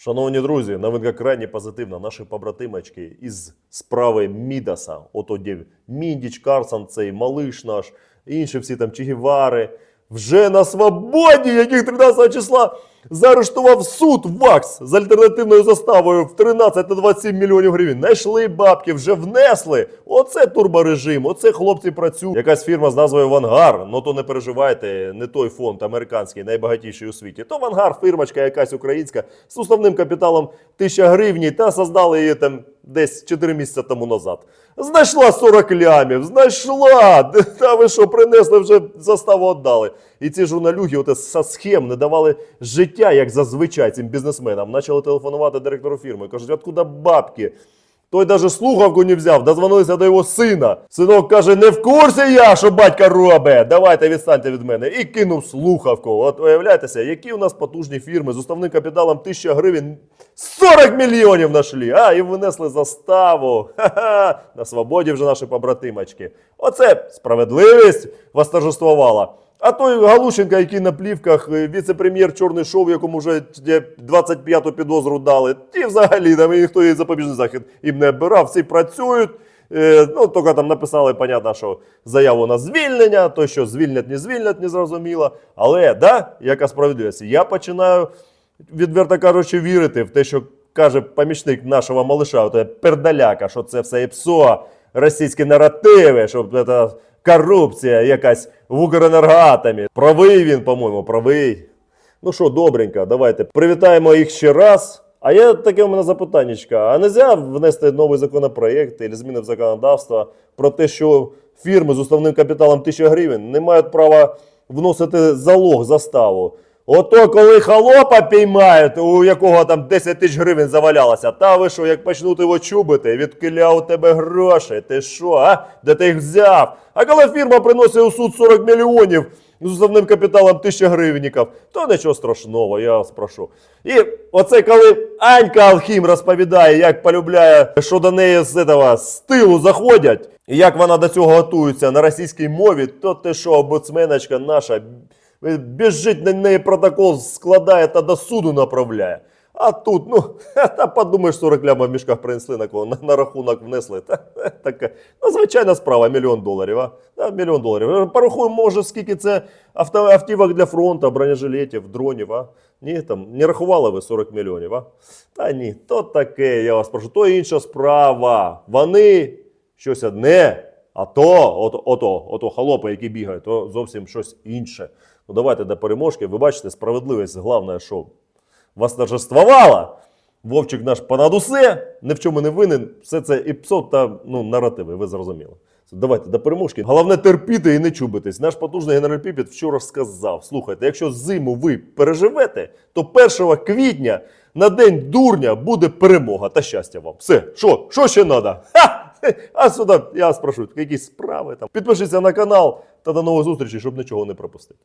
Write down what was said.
Шановні друзі, новинка крайні позитивна. Наші побратимочки із справи Мідаса, ото де Міндіч, Карсон, цей малиш наш, інші всі там Чігівари, вже на свободі, яких 13 числа заарештував суд ВАКС з альтернативною заставою в 13 на 27 мільйонів гривень. Знайшли бабки, вже внесли. Оце турборежим, оце хлопці працюють. Якась фірма з назвою Вангар. Ну то не переживайте, не той фонд американський, найбагатіший у світі. То Вангар, фірмочка якась українська з уставним капіталом 1000 гривень, та создали її там десь 4 місяці тому назад. Знайшла 40 лямів, знайшла. Та ви що, принесли вже заставу віддали. І ці журналюги оте со схем не давали життя, як зазвичай цим бізнесменам. Почали телефонувати директору фірми. Кажуть, откуда бабки? Той даже слухавку не взяв, дозвонилися до його сина. Синок каже: не в курсі я, що батька робить. Давайте відстаньте від мене. І кинув слухавку. От уявляєтеся, які у нас потужні фірми з уставним капіталом 1000 гривень 40 мільйонів нашли, а і винесли заставу. Ха-ха, на свободі вже наші побратимочки. Оце справедливість восторжествувала. А той Галущенко, який на плівках е, віце-прем'єр чорний шоу, якому вже 25-ту підозру дали, ті взагалі там ніхто її запобіжний захід їм не обирав, всі працюють. Е, ну, тільки там написали, понятно, що заяву на звільнення, то що звільнять, не звільнять, не зрозуміло. Але, да, яка справедливість? Я починаю, відверто кажучи, вірити в те, що каже помічник нашого малиша, пердаляка, що це все ІПСО, російські наративи, що це корупція якась в Укренергоатомі. Правий він, по-моєму, правий. Ну що, добренько, давайте привітаємо їх ще раз. А є таке у мене запитаннячка. А нельзя внести новий законопроєкт або зміни в законодавство про те, що фірми з уставним капіталом 1000 гривень не мають права вносити залог заставу. Ото коли холопа піймають, у якого там 10 тисяч гривень завалялося, та ви що, як почнуть його чубити, відкиля у тебе гроші, ти що, а? Де ти їх взяв? А коли фірма приносить у суд 40 мільйонів з уставним капіталом 1000 гривніків, то нічого страшного, я вас прошу. І оце коли Анька Алхім розповідає, як полюбляє, що до неї з этого з тилу заходять, і як вона до цього готується на російській мові, то ти що, обуцменочка наша біжить на неї протокол, складає та до суду направляє. А тут, ну, та подумаєш, 40 лямів в мішках принесли на кого, на, на рахунок внесли. Та, така, ну, звичайна справа, мільйон доларів. А? Та, мільйон доларів. Порахуємо, може, скільки це авто, автівок для фронту, бронежилетів, дронів, а? Ні, там, не рахували ви 40 мільйонів, а? Та ні, то таке, я вас прошу, то інша справа. Вони щось одне, а то, ото, ото, ото холопи, які бігають, то зовсім щось інше. Ну давайте до переможки. Ви бачите, справедливість головне, що восторжествувала. Вовчик наш понад усе, ні в чому не винен. Все це і псот та ну, наративи, ви зрозуміли. Давайте до переможки. Головне терпіти і не чубитись. Наш потужний генерал Піпіт вчора сказав: слухайте, якщо зиму ви переживете, то 1 квітня на день дурня буде перемога та щастя вам. Все, що? Що ще треба? Ха! А сюди я вас прошу, якісь справи там. Підпишіться на канал та до нових зустрічі, щоб нічого не пропустити.